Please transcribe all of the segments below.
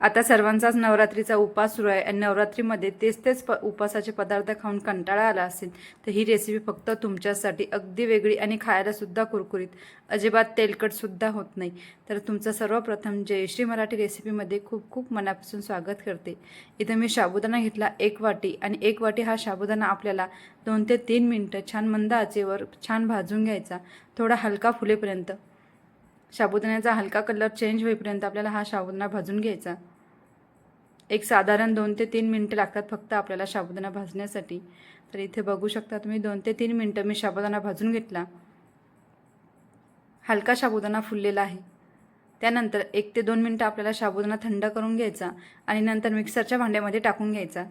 आता सर्वांचाच नवरात्रीचा उपास सुरू आहे. आणि नवरात्रीमध्ये तेच तेच प उपासाचे पदार्थ खाऊन कंटाळा आला असेल तर ही रेसिपी फक्त तुमच्यासाठी अगदी वेगळी आणि खायलासुद्धा कुरकुरीत. अजिबात तेलकटसुद्धा होत नाही. तर तुमचं सर्वप्रथम जयश्री मराठी रेसिपीमध्ये खूप खूप मनापासून स्वागत करते. इथं मी साबुदाणा घेतला एक वाटी आणि एक वाटी हा साबुदाणा आपल्याला दोन ते तीन मिनटं छान मंद आचेवर छान भाजून घ्यायचा. थोडा हलका फुलेपर्यंत. साबुदाण्याचा हलका कलर चेंज होईपर्यंत आपल्याला हा साबुदाणा भाजून घ्यायचा. एक साधारण दोन ते तीन मिनटं लागतात फक्त आपल्याला साबुदाणा भाजण्यासाठी. तर इथे बघू शकता तुम्ही दोन ते तीन मिनटं मी साबुदाणा भाजून घेतला. हलका साबुदाणा फुललेला आहे. त्यानंतर एक ते दोन मिनटं आपल्याला साबुदाणा थंड करून घ्यायचा आणि नंतर मिक्सरच्या भांड्यामध्ये टाकून घ्यायचा.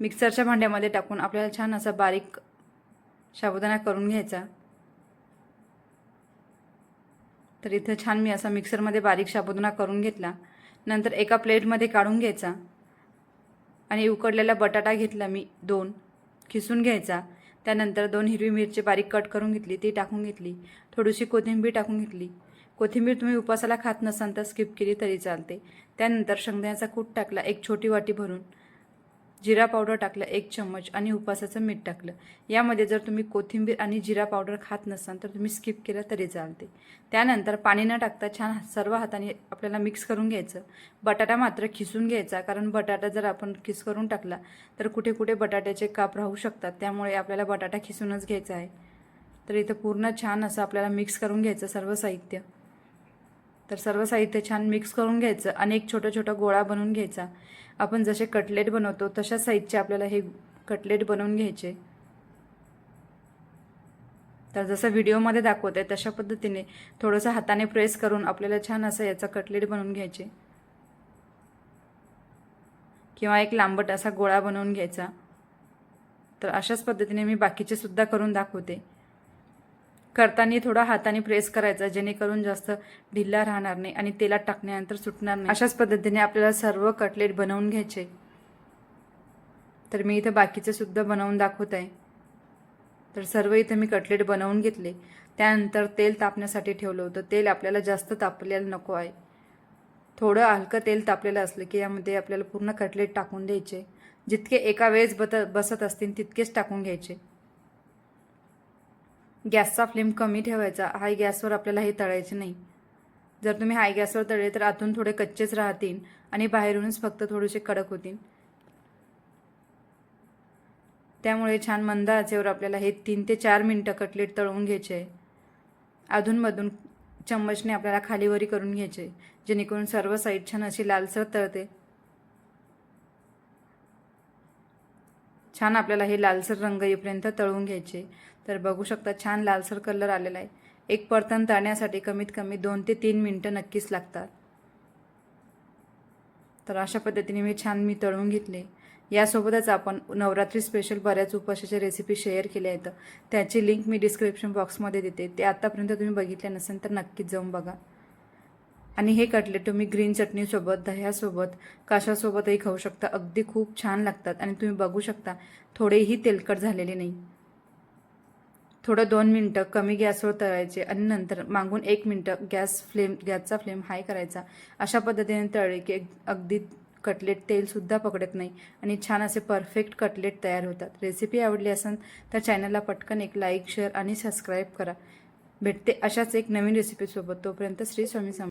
मिक्सरच्या भांड्यामध्ये टाकून आपल्याला छान असा बारीक साबुदाणा करून घ्यायचा. तर इथं छान मी असा मिक्सरमध्ये बारीक साबुदाणा करून घेतला. नंतर एका प्लेटमध्ये काढून घ्यायचा. आणि उकडलेला बटाटा घेतला मी दोन. खिसून घ्यायचा. त्यानंतर दोन हिरवी मिरची बारीक कट करून घेतली ती टाकून घेतली. थोडीशी कोथिंबीर टाकून घेतली. कोथिंबीर तुम्ही उपासाला खात नसाल तर स्किप केली तरी चालते. त्यानंतर शेंगदाण्याचा कूट टाकला एक छोटी वाटी भरून. जिरा पावडर टाकलं एक चम्मच आणि उपासाचं मीठ टाकलं. यामध्ये जर तुम्ही कोथिंबीर आणि जिरा पावडर खात नसाल तर तुम्ही स्किप केलं तरी चालते. त्यानंतर पाणी न टाकता छान सर्व हाताने आपल्याला मिक्स करून घ्यायचं. बटाटा मात्र खिसून घ्यायचा कारण बटाटा जर आपण खिस करून टाकला तर कुठे कुठे बटाट्याचे काप राहू शकतात. त्यामुळे आपल्याला बटाटा खिसूनच घ्यायचा आहे. तर इथं पूर्ण छान असं आपल्याला मिक्स करून घ्यायचं सर्व साहित्य. तर सर्व साहित्य छान मिक्स करून घ्यायचं आणि एक छोटा छोटा गोळा बनवून घ्यायचा. आपण जसे कटलेट बनवतो तशा साईजचे आपल्याला हे कटलेट बनवून घ्यायचे. तर जसं व्हिडिओमध्ये दाखवत आहे तशा पद्धतीने थोडंसं हाताने प्रेस करून आपल्याला छान असं याचा कटलेट बनवून घ्यायचे. किंवा एक लांबट असा गोळा बनवून घ्यायचा. तर अशाच पद्धतीने मी बाकीचे सुद्धा करून दाखवते. करताना थोडा हाताने प्रेस करायचा जेणेकरून जास्त ढिल्ला राहणार नाही आणि तेलात टाकल्यानंतर सुटणार नाही. अशाच पद्धतीने आपल्याला सर्व कटलेट बनवून घ्यायचे. तर मी इथं बाकीचे सुद्धा बनवून दाखवत आहे. तर सर्व इथं मी कटलेट बनवून घेतले. त्यानंतर तेल तापण्यासाठी ठेवलं होतं. तेल आपल्याला जास्त तापलेलं नको आहे. थोडं हलकं तेल तापलेलं असलं की यामध्ये आपल्याला पूर्ण कटलेट टाकून द्यायचे. जितके एका वेळेस बत बसत असतील तितकेच टाकून घ्यायचे. गॅसचा फ्लेम कमी ठेवायचा. हाय गॅसवर आपल्याला हे तळायचे नाही. जर तुम्ही हाय गॅसवर तळले तर आतून थोडे कच्चेच राहतील आणि बाहेरूनच फक्त थोडेसे कडक होतील. त्यामुळे छान मंद आचेवर आपल्याला हे तीन ते चार मिनटं कटलेट तळवून घ्यायचे आहे अधूनमधून चम्मचने आपल्याला खालीवरी करून घ्यायचे जेणेकरून सर्व साईड छान अशी लालसर तळते. छान आपल्याला हे लालसर रंग येईपर्यंत तळून घ्यायचे. तर बघू शकता छान लालसर कलर आलेला आहे. एक परतन तळण्यासाठी कमीत कमी दोन ते तीन मिनटं नक्कीच लागतात. तर अशा पद्धतीने मी छान मी तळून घेतले. यासोबतच आपण नवरात्री स्पेशल बऱ्याच उपाशाच्या रेसिपी शेअर केल्या आहेत. त्याची लिंक मी डिस्क्रिप्शन बॉक्समध्ये देते. ते आत्तापर्यंत तुम्ही बघितले नसेल तर नक्कीच जाऊन बघा. आणि हे कटलेट तुम्ही ग्रीन चटणीसोबत दह्यासोबत काशासोबतही खाऊ शकता. अगदी खूप छान लागतात आणि तुम्ही बघू शकता थोडेही तेलकट झालेले नाही. थोडं दोन मिनटं कमी गॅसवर तळायचे आणि नंतर मागून एक मिनटं गॅस फ्लेम गॅसचा फ्लेम हाय करायचा. अशा पद्धतीने तळले की अगदी कटलेट तेलसुद्धा पकडत नाही आणि छान असे परफेक्ट कटलेट तयार होतात. रेसिपी आवडली असेल तर चॅनलला पटकन एक लाईक शेअर आणि सबस्क्राईब करा. भेटते अशाच एक नवीन रेसिपीसोबत. तोपर्यंत श्री स्वामी सम